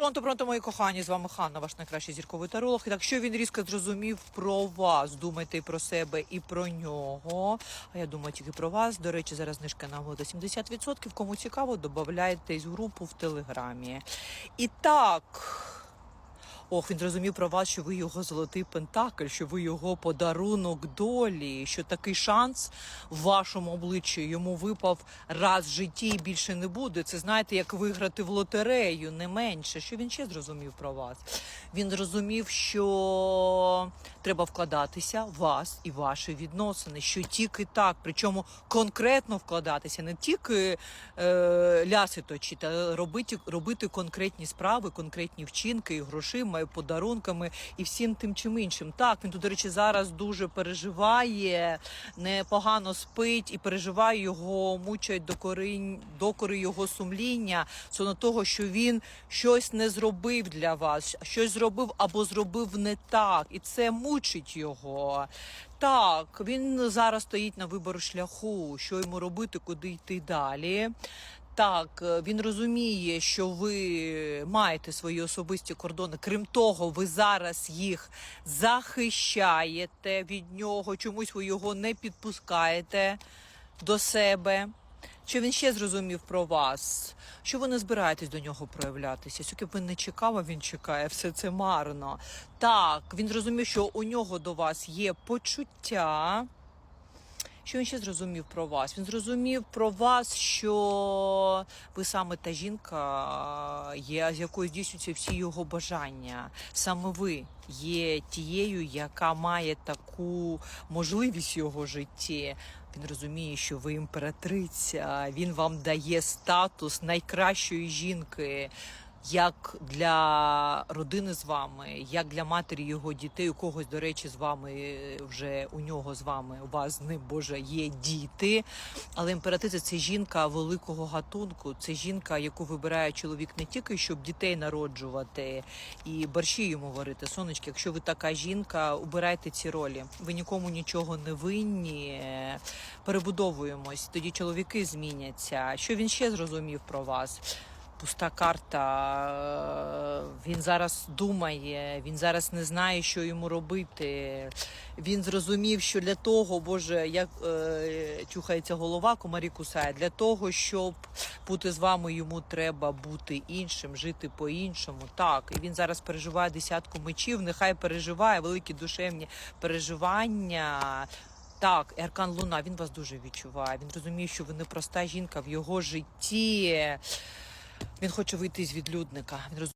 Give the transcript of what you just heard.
Пронто, пронто, мої кохані, з вами Ханна, ваш найкращий зірковий таролог. І так, що він різко зрозумів про вас, думайте про себе, і про нього. А я думаю тільки про вас. До речі, зараз знижка на воду 70%. Кому цікаво, додавайтесь в групу в Телеграмі. І так. Ох, він зрозумів про вас, що ви його золотий пентакль, що ви його подарунок долі, що такий шанс в вашому обличчі йому випав раз в житті і більше не буде. Це знаєте, як виграти в лотерею, не менше. Що він ще зрозумів про вас? Він зрозумів, що треба вкладатися в вас і ваші відносини, що тільки так, причому конкретно вкладатися, не тільки е, ляси точити, а робити, робити конкретні справи, конкретні вчинки і грошима, і подарунками, і всім тим чим іншим. Так, він тут, до речі, зараз дуже переживає, непогано спить і переживає його, мучать докори, докори його сумління стосовно того, що він щось не зробив для вас, щось зробив або зробив не так, і це мучить його. Так, він зараз стоїть на вибору шляху, що йому робити, куди йти далі. Так, він розуміє, що ви маєте свої особисті кордони. Крім того, ви зараз їх захищаєте від нього. Чомусь ви його не підпускаєте до себе. Що він ще зрозумів про вас? Що ви не збираєтесь до нього проявлятися? Скільки б він не чекав, а він чекає, все це марно. Так, він зрозумів, що у нього до вас є почуття. Що він ще зрозумів про вас? Він зрозумів про вас, що ви саме та жінка, є, з якою здійснюються всі його бажання. Саме ви є тією, яка має таку можливість в його житті. Він розуміє, що ви імператриця. Він вам дає статус найкращої жінки. Як для родини з вами, як для матері його дітей, у когось, до речі, з вами вже у нього з вами, у вас ним Боже є діти. Але імператриця це жінка великого гатунку. Це жінка, яку вибирає чоловік не тільки щоб дітей народжувати і борщі йому варити. Сонечки, якщо ви така жінка, убирайте ці ролі. Ви нікому нічого не винні. Перебудовуємось. Тоді чоловіки зміняться. Що він ще зрозумів про вас? Пуста карта. Він зараз думає, він зараз не знає, що йому робити. Він зрозумів, що для того, Боже, як е, чухається голова, комарі кусає, для того, щоб бути з вами, йому треба бути іншим, жити по-іншому. Так, і він зараз переживає десятку мечів. Нехай переживає великі душевні переживання. Так, і Аркан Луна, він вас дуже відчуває. Він розуміє, що ви непроста жінка в його житті. Він хоче вийти з відлюдника. Він.